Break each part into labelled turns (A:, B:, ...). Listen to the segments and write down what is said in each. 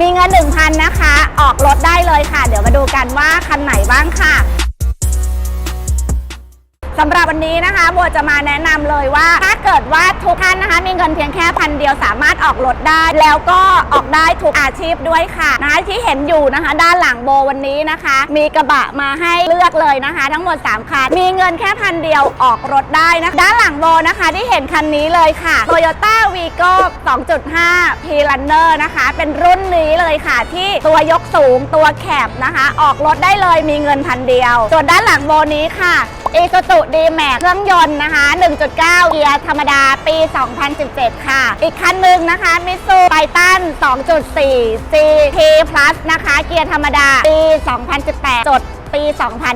A: มีเงิน 1,000 นะคะ ออกรถได้เลยค่ะ เดี๋ยวมาดูกันว่าคันไหนบ้างค่ะ สำหรับวันนี้นะคะโบจะมาแนะนำเลยว่า ถ้าเกิดว่าทุกท่านนะคะมีเงินเพียงแค่พันเดียวสามารถออกรถได้ แล้วก็ออกได้ทุกอาชีพด้วยค่ะนะคะที่เห็นอยู่นะคะ ด้านหลังโบวันนี้นะคะ มีกระบะมาให้เลือกเลยนะคะ ทั้งหมด3คันมีเงินแค่พันเดียวออกรถได้นะคะด้านหลังโบนะคะที่เห็นคันนี้เลยค่ะ Toyota Vigo 2.5 P Runner นะคะ เป็นรุ่นนี้เลยค่ะ ที่ตัวยกสูงตัวแคบนะคะ ออกรถได้เลยมีเงินพันเดียว ส่วนด้านหลังโบนี้ค่ะอีซูซูดีแม็กเครื่องยนต์นะคะ 1.9 เกียร์ธรรมดาปี 2017 ค่ะ อีกคันหนึ่งนะคะมิซูไบตัน2.4 C T+ นะคะ เกียร์ธรรมดาปี 2018 จด ปี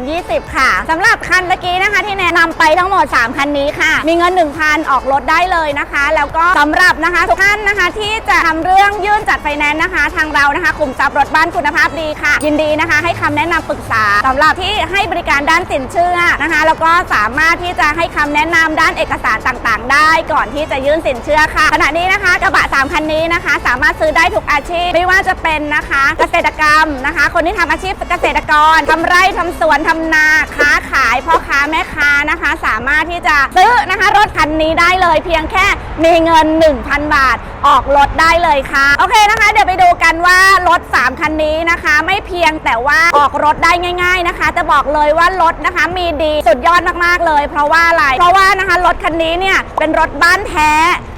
A: 2020 ค่ะสำหรับคันเมื่อกี้นะคะ ที่แนะนำไปทั้งหมด 3 คันนี้ค่ะ มีเงิน 1,000 ออกรถได้เลยนะคะ แล้วก็สำหรับนะคะทุกท่านนะคะ ที่จะทำเรื่องยื่นจัดไฟแนนซ์นะคะ ทางเรานะคะคุมทรัพย์รถบ้านคุณภาพดีค่ะ ยินดีนะคะ ให้คำแนะนำปรึกษาสำหรับที่ให้บริการด้านสินเชื่อนะคะ แล้วก็สามารถที่จะให้คำแนะนำด้านเอกสารต่างๆ ได้ ก่อนที่จะยื่นสินเชื่อค่ะขณะนี้นะคะกระบะ 3 คันนี้นะคะ สามารถซื้อได้ทุกอาชีพไม่ว่าจะเป็นนะคะ เกษตรกรรมนะคะ คนที่ทำอาชีพเกษตรกรทำไร่ทำสวนทำนาค้าขายพ่อค้าแม่ค้านะคะ สามารถที่จะซื้อนะคะ รถคันนี้ได้เลยเพียงแค่มีเงิน 1,000 บาท ออกรถได้เลยค่ะ โอเคนะคะ เดี๋ยวไปดูกันว่ารถ 3 คันนี้นะคะ ไม่เพียงแต่ว่าออกรถได้ง่าย ๆนะคะ จะบอกเลยว่ารถนะคะมีดีสุดยอดมากๆเลย เพราะว่าอะไร เพราะว่านะคะรถคันนี้เนี่ยเป็นรถบ้านแท้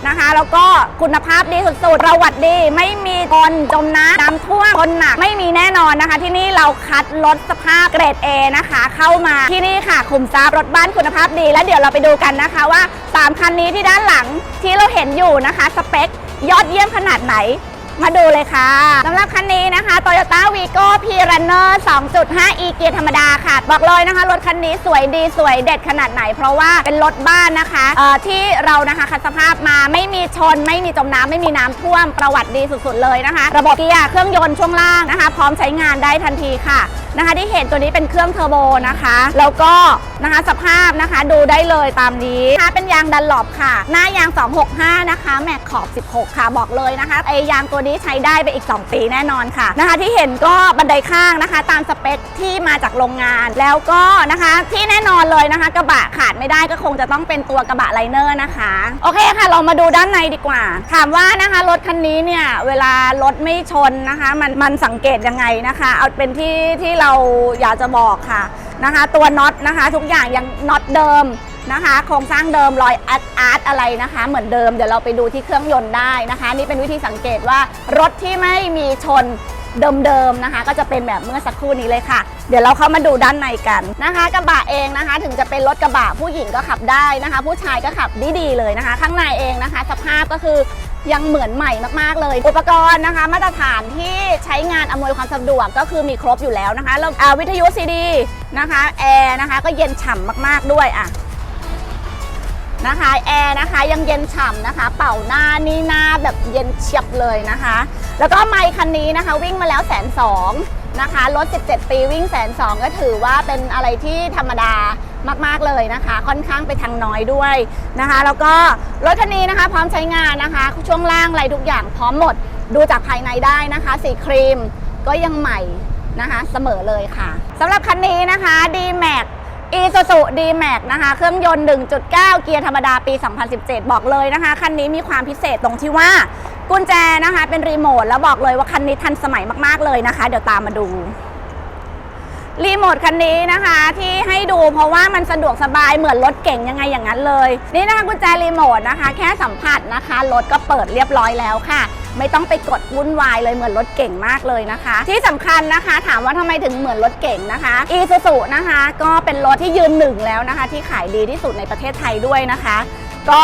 A: นะคะ แล้วก็คุณภาพดีสุดๆประวัติดีไม่มีคนจมน้ำน้ำท่วมคนหนักไม่มีแน่นอนนะคะ ที่นี่เราคัดรถสภาพเกรด A นะคะ เข้ามาที่นี่ค่ะคุมทรัพย์รถบ้านคุณภาพดี แล้วเดี๋ยวเราไปดูกันนะคะว่า 3 คันนี้ที่ด้านหลังที่เราเห็นอยู่นะคะสเปคยอดเยี่ยมขนาดไหน มาดูเลยค่ะสำหรับคันนี้นะคะ Toyota Vigo P Runner 2.5 e เกียร์ธรรมดาค่ะ บอกเลยนะคะ รถคันนี้สวยดีสวยเด็ดขนาดไหน เพราะว่าเป็นรถบ้านนะคะที่เรานะคะคัดสภาพมาไม่มีชน ไม่มีจมน้ำไม่มีน้ำท่วมประวัติดีสุดๆเลยนะคะ ระบบเกียร์เครื่องยนต์ช่วงล่างนะคะ พร้อมใช้งานได้ทันทีค่ะนะคะที่เห็นตัวนี้เป็นเครื่องเทอร์โบนะคะ แล้วก็นะคะสภาพนะคะดูได้เลยตามนี้นะคะเป็นยางดันหลบค่ะ หน้ายาง 265 นะคะ แม็กขอบ 16 ค่ะบอกเลยนะคะไอยางตัวนี้ใช้ได้ไปอีก 2 ปีแน่นอนค่ะนะคะ ที่เห็นก็บันไดข้างนะคะ ตามสเปคที่มาจากโรงงาน แล้วก็นะคะที่แน่นอนเลยนะคะ กระบะขาดไม่ได้ก็คงจะต้องเป็นตัวกระบะไลเนอร์นะคะ โอเคค่ะ เรามาดูด้านในดีกว่า ถามว่านะคะรถคันนี้เนี่ยเวลารถไม่ชนนะคะ มันมันสังเกตยังไงนะคะ เอาเป็นที่ที่เราอยากจะบอกค่ะนะคะ ตัวน็อตนะคะ ทุกอย่างยังน็อตเดิม นะคะ โครงสร้างเดิมรอยอาร์ตอาร์ตอะไรนะคะ เหมือนเดิมเดี๋ยวเราไปดูที่เครื่องยนต์ได้นะคะ นี่เป็นวิธีสังเกตว่ารถที่ไม่มีชนเดิมๆนะคะ ก็จะเป็นแบบเมื่อสักครู่นี้เลยค่ะ เดี๋ยวเราเข้ามาดูด้านในกันนะคะกระบะเองนะคะ ถึงจะเป็นรถกระบะผู้หญิงก็ขับได้นะคะ ผู้ชายก็ขับดีๆเลยนะคะ ข้างในเองนะคะ สภาพก็คือยังเหมือนใหม่มากๆเลย อุปกรณ์นะคะ มาตรฐานที่ใช้งานอำนวยความสะดวกก็คือมีครบอยู่แล้วนะคะแล้ววิทยุซีดีนะคะแอร์นะคะ ก็เย็นฉ่ำมากๆด้วยอะ นะคะแอร์นะคะยังเย็นฉ่ำนะคะ เป่าหน้านี่หน้าแบบเย็นเฉียบเลยนะคะ แล้วก็ไมค์คันนี้นะคะวิ่งมาแล้วแสนสองนะคะรถ 17 ปีวิ่งแสนสองก็ถือว่าเป็นอะไรที่ธรรมดามาก ๆ เลยนะคะ ค่อนข้างไปทางน้อยด้วยนะคะ แล้วก็รถคันนี้นะคะ พร้อมใช้งานนะคะ ช่วงล่างอะไรทุกอย่างพร้อมหมดดูจากภายในได้นะคะ สีครีมก็ยังใหม่นะคะเสมอเลยค่ะสำหรับคันนี้นะคะ D Max Isuzu D-Max นะคะ เครื่องยนต์ 1.9 เกียร์ธรรมดาปี 2017 บอกเลยนะคะ คันนี้มีความพิเศษตรงที่ว่า กุญแจนะคะ เป็นรีโมท แล้วบอกเลยว่าคันนี้ทันสมัยมากๆเลยนะคะ เดี๋ยวตามมาดูรีโมทคันนี้นะคะที่ให้ดูเพราะว่ามันสะดวกสบายเหมือนรถเก่งยังไงอย่างนั้นเลย นี่นะคะกุญแจรีโมทนะคะ แค่สัมผัสนะคะรถก็เปิดเรียบร้อยแล้วค่ะ ไม่ต้องไปกดวุ่นวายเลยเหมือนรถเก่งมากเลยนะคะ ที่สำคัญนะคะถามว่าทำไมถึงเหมือนรถเก่งนะคะอีซูซูนะคะก็เป็นรถที่ยืนหนึ่งแล้วนะคะ ที่ขายดีที่สุดในประเทศไทยด้วยนะคะก็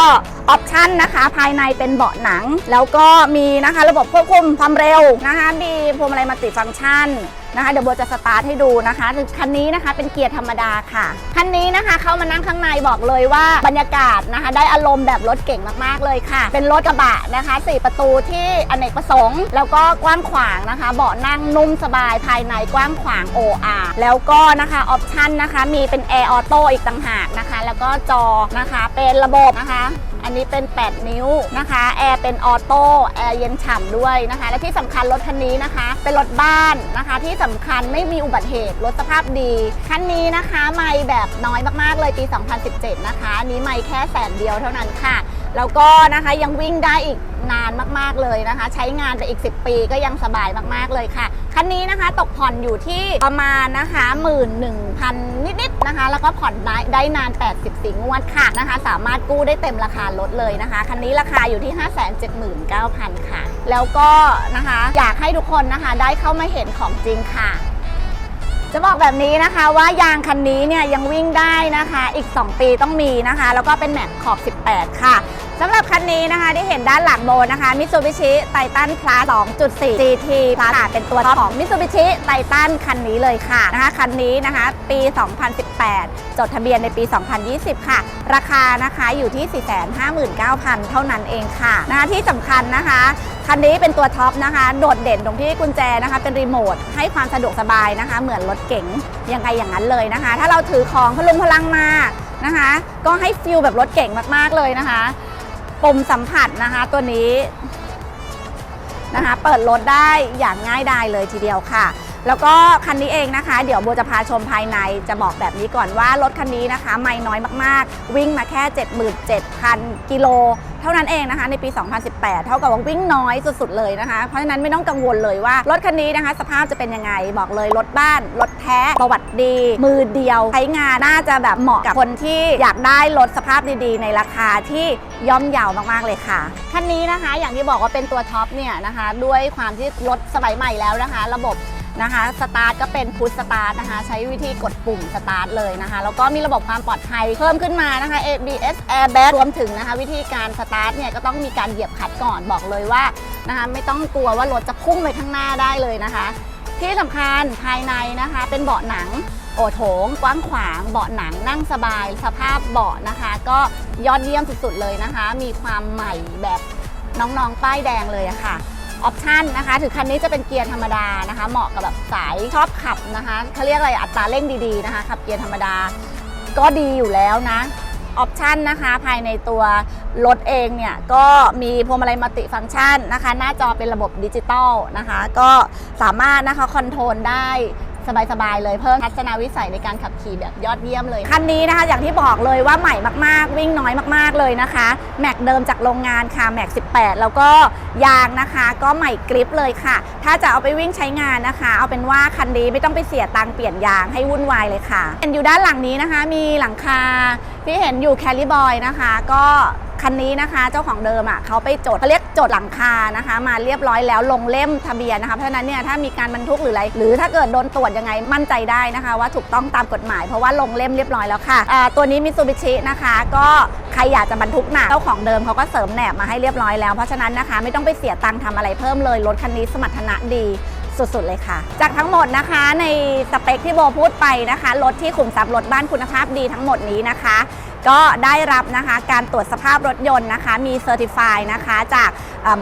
A: ออปชันนะคะภายในเป็นเบาะหนัง แล้วก็มีนะคะระบบควบคุมความเร็วนะคะมีพวงมาลัยมัลติฟังก์ชัน นะคะเดี๋ยวโบจะสตาร์ทให้ดูนะคะคันนี้นะคะเป็นเกียร์ธรรมดาค่ะ คันนี้นะคะเข้ามานั่งข้างในบอกเลยว่าบรรยากาศนะคะ ได้อารมณ์แบบรถเก่งมากๆเลยค่ะ เป็นรถกระบะนะคะสี่ประตูที่อเนกประสงค์ แล้วก็กว้างขวางนะคะ เบาะนั่งนุ่มสบายภายในกว้างขวาง OR แล้วก็นะคะออปชันนะคะมีเป็นแอร์ออโต้อีกต่างหากนะคะ แล้วก็จอนะคะเป็นระบบนะคะ อันนี้เป็น 8 นิ้วนะคะแอร์เป็นออโต้แอร์เย็นฉ่ำด้วยนะคะ และที่สำคัญรถคันนี้นะคะ เป็นรถบ้านนะคะ ที่สำคัญไม่มีอุบัติเหตุรถสภาพดี คันนี้นะคะไม่แบบน้อยมากๆเลยปี 2017 นะคะอันนี้ไม่แค่แสนเดียวเท่านั้นค่ะ แล้วก็นะคะยังวิ่งได้อีกนานมากๆเลยนะคะ ใช้งานไปอีก 10 ปีก็ยังสบายมากๆเลยค่ะ คันนี้นะคะตกผ่อนอยู่ที่ประมาณนะคะ11,000 นิดๆนะคะ แล้วก็ผ่อนได้ได้นาน 84 งวดค่ะนะคะ สามารถกู้ได้เต็มราคารถเลยนะคะ คันนี้ราคาอยู่ที่ 579,000 ค่ะ แล้วก็นะคะอยากให้ทุกคนนะคะได้เข้ามาเห็นของจริงค่ะจะบอกแบบนี้นะคะว่ายางคันนี้เนี่ยยังวิ่งได้นะคะ อีก 2 ปีต้องมีนะคะ แล้วก็เป็นแม็กขอบ 18 ค่ะ สำหรับคันนี้นะคะที่เห็นด้านหลังโบนะคะ Mitsubishi Titan Plus 2.4 GT Plus เป็นตัวท็อปของ Mitsubishi Titan คันนี้เลยค่ะนะคะคันนี้นะคะปี 2018 จดทะเบียนในปี 2020 ค่ะ ราคานะคะอยู่ที่ 459,000 เท่านั้นเองค่ะนะคะที่สำคัญนะคะคันนี้เป็นตัวท็อปนะคะ โดดเด่นตรงที่กุญแจนะคะ เป็นรีโมทให้ความสะดวกสบายนะคะ เหมือนรถเก๋งยังไงอย่างนั้นเลยนะคะ ถ้าเราถือของพลุงพลังมานะคะ ก็ให้ฟิลแบบรถเก๋งมากๆเลยนะคะ ปุ่มสัมผัสนะคะตัวนี้นะคะ เปิดรถได้อย่างง่ายดายเลยทีเดียวค่ะ แล้วก็คันนี้เองนะคะ เดี๋ยวโบจะพาชมภายในจะบอกแบบนี้ก่อนว่ารถคันนี้นะคะ ไม่น้อยมากๆ วิ่งมาแค่ 77,000 กิโล เท่านั้นเองนะคะ ในปี 2018 เท่ากับว่าวิ่งน้อยสุดๆเลยนะคะ เพราะฉะนั้นไม่ต้องกังวลเลยว่ารถคันนี้นะคะ สภาพจะเป็นยังไงบอกเลยรถบ้านรถแท้ประวัติดี มือเดียวใช้งานน่าจะแบบเหมาะกับคนที่อยากได้รถสภาพดีๆ ในราคาที่ย่อมเยาวมากๆเลยค่ะคันนี้นะคะ อย่างที่บอกว่าเป็นตัวท็อปเนี่ยนะคะ ด้วยความที่รถสมัยใหม่แล้วนะคะ ระบบ นะคะสตาร์ทก็เป็นพุชสตาร์ทนะคะ ใช้วิธีกดปุ่มสตาร์ทเลยนะคะ แล้วก็มีระบบความปลอดภัยเพิ่มขึ้นมานะคะ ABS airbag รวมถึงนะคะ วิธีการสตาร์ทเนี่ยก็ต้องมีการเหยียบคัดก่อนบอกเลยว่านะคะไม่ต้องกลัวว่ารถจะพุ่งไปข้างหน้าได้เลยนะคะ ที่สำคัญภายในนะคะ เป็นเบาะหนังโอโถง กว้างขวางเบาะหนังนั่งสบาย สภาพเบาะนะคะ ก็ยอดเยี่ยมสุดๆเลยนะคะ มีความใหม่แบบน้องๆป้ายแดงเลยะค่ะ ออปชันนะคะถึงคันนี้จะเป็นเกียร์ธรรมดานะคะ เหมาะกับแบบสายชอบขับนะคะเขาเรียกอะไรอัตราเร่งดีๆนะคะขับเกียร์ธรรมดาก็ดีอยู่แล้วนะออปชันนะคะภายในตัวรถเองเนี่ยก็มีพวงมาลัยมัลติฟังก์ชันนะคะ หน้าจอเป็นระบบดิจิตอลนะคะ ก็สามารถนะคะคอนโทรลได้ สบายๆเลยเพิ่มทัศนวิสัยในการขับขี่แบบยอดเยี่ยมเลย คันนี้นะคะอย่างที่บอกเลยว่าใหม่มากๆ วิ่งน้อยมากๆเลยนะคะ แม็กเดิมจากโรงงานค่ะแม็ก 18 แล้วก็ยางนะคะ ก็ใหม่กริปเลยค่ะ ถ้าจะเอาไปวิ่งใช้งานนะคะ เอาเป็นว่าคันนี้ไม่ต้องไปเสียตังค์เปลี่ยนยางให้วุ่นวายเลยค่ะเห็นอยู่ด้านหลังนี้นะคะ มีหลังคาที่เห็นอยู่แคลิบอยนะคะ ก็คันนี้นะคะ เจ้าของเดิมอะเขาไปจดเขาเรียก จดหลังคานะคะ มาเรียบร้อยแล้วลงเล่มทะเบียนนะคะเพราะฉะนั้นเนี่ยถ้ามีการบรรทุกหรืออะไร หรือถ้าเกิดโดนตรวจยังไงมั่นใจได้นะคะ ว่าถูกต้องตามกฎหมายเพราะว่าลงเล่มเรียบร้อยแล้วค่ะตัวนี้มิ t ซูบิชินะคะก็ใครอยากจะบรรทุกหนักเจ้าของเดิมเขาก็เสริมแหนบมาให้เรียบร้อยแล้วเพราะฉะนั้นนะคะไม่ต้องไปเสียตังค์ทำอะไรเพิ่มเลยรถคันนี้สมรรถนะดีสุดๆเลยค่ะ จากทั้งหมดนะคะในสเปคที่โบพูดไปนะคะรถที่ขุมทรัพย์รถบ้านคุณภาพดีทั้งหมดนี้นะคะ ก็ได้รับนะคะการตรวจสภาพรถยนต์นะคะ มีเซอร์ติฟายนะคะจาก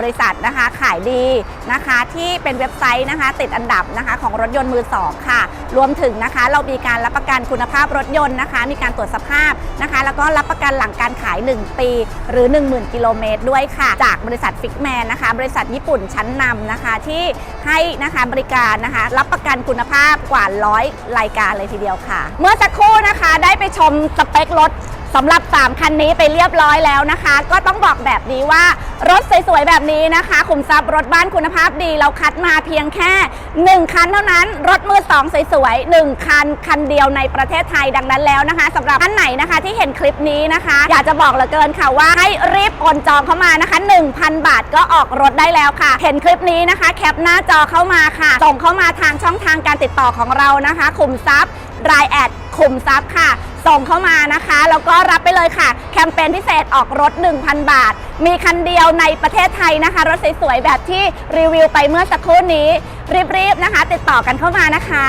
A: บริษัทนะคะขายดีนะคะที่เป็นเว็บไซต์นะคะ ติดอันดับนะคะของรถยนต์มือสองค่ะ รวมถึงนะคะ เรามีการรับประกันคุณภาพรถยนต์นะคะ มีการตรวจสภาพนะคะ แล้วก็รับประกันหลังการขาย 1 ปี หรือ 10,000 กิโลเมตรด้วยค่ะ จากบริษัทฟิกแมนนะคะ บริษัทญี่ปุ่นชั้นนำนะคะที่ให้นะคะบริการนะคะ รับประกันคุณภาพกว่าร้อยรายการเลยทีเดียวค่ะ เมื่อสักครู่นะคะได้ไปชมสเปครถสำหรับ 3 คันนี้ไปเรียบร้อยแล้วนะคะ ก็ต้องบอกแบบนี้ว่ารถสวยๆแบบนี้นะคะขุมทรัพย์รถบ้านคุณภาพดี เราคัดมาเพียงแค่ 1 คันเท่านั้น รถมือ 2 สวยๆ1คัน คันเดียวในประเทศไทยดังนั้นแล้วนะคะสำหรับท่านไหนนะคะที่เห็นคลิปนี้นะคะ อยากจะบอกเหลือเกินค่ะว่าให้รีบโอนจองเข้ามานะคะ 1,000 บาทก็ออกรถได้แล้วค่ะ เห็นคลิปนี้นะคะ แคปหน้าจอเข้ามาค่ะส่งเข้ามาทางช่องทางการติดต่อของเรานะคะขุมทรัพย์ รายแอดขุมทรัพย์ค่ะ ส่งเข้ามานะคะ แล้วก็รับไปเลยค่ะ แคมเปญพิเศษออกรถ 1,000 บาท มีคันเดียวในประเทศไทยนะคะ รถสวยๆ แบบที่รีวิวไปเมื่อสักครู่นี้ รีบๆนะคะ ติดต่อกันเข้ามานะคะ